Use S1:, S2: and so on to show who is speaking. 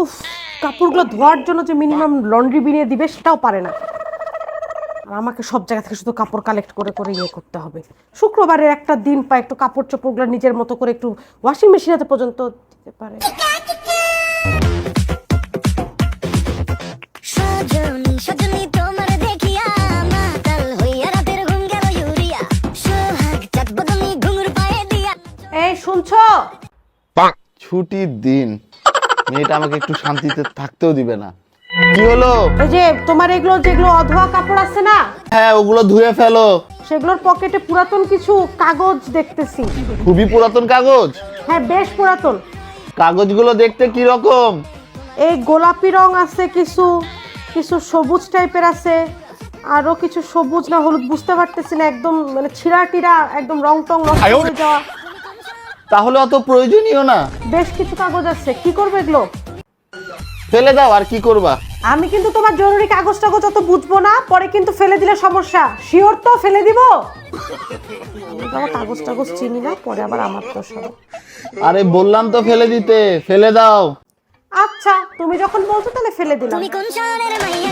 S1: উফ কাপড়গুলো ধোয়ার জন্য যে মিনিমাম লন্ড্রি বিনিয়ে দিবে সেটাও পারে না। আর আমাকে সব জায়গা থেকে শুধু কাপড় কালেক্ট করে করে ইয়ে করতে হবে। শুক্রবারের একটা দিন পায় একটু কাপড় চোপড়গুলো নিজের মতো করে একটু ওয়াশিং মেশিনেতে পর্যন্ত দিতে পারে।
S2: সজনী সজনী তোমার দেখিয়া মাতাল হইয়া রাতের ঘুম গেল ইউরিয়া। সোহাগ চাঁদ বদনী ঘুঙুর পায়ে দিয়া
S1: এই শুনছো?
S3: ছুটির দিন। মেয়েটা আমাকে একটু শান্তিতে থাকতেও দিবে না। কি হলো?
S1: এই যে তোমার এগুলো যেগুলো অধোয়া কাপড় আছে না?
S3: হ্যাঁ ওগুলো ধুয়ে ফেলো।
S1: সেগুলোর পকেটে পুরাতন কিছু কাগজ দেখতেছি।
S3: খুবই পুরাতন কাগজ?
S1: হ্যাঁ বেশ পুরাতন।
S3: কাগজগুলো দেখতে কি রকম?
S1: এই গোলাপি রং আছে কিছু কিছু সবুজ টাইপের আছে আরও কিছু সবুজ না হলুদ বুঝতে পারতেছি না একদম মানে ছিঁড়া টিড়া একদম রং টং নষ্ট হয়ে যাওয়া।
S3: তাহলে অত প্রয়োজনীয় না।
S1: বেশ কিছু কাগজ আছে। কি করবে এগুলো?
S3: ফেলে দাও আর কি করবা?
S1: আমি কিন্তু তোমার জরুরি কাগজ টাগজ অত বুঝব না পরে কিন্তু ফেলে দিলে সমস্যা। শিওর তো ফেলে দিব? আমি তো কাগজ টাগজ চিনি না পরে আবার আমার তো সব।
S3: আরে বললাম তো ফেলে দিতে ফেলে দাও।
S1: আচ্ছা তুমি যখন বলছো তাহলে ফেলে দিলাম।
S2: তুমি কোন শহরের মাইয়া?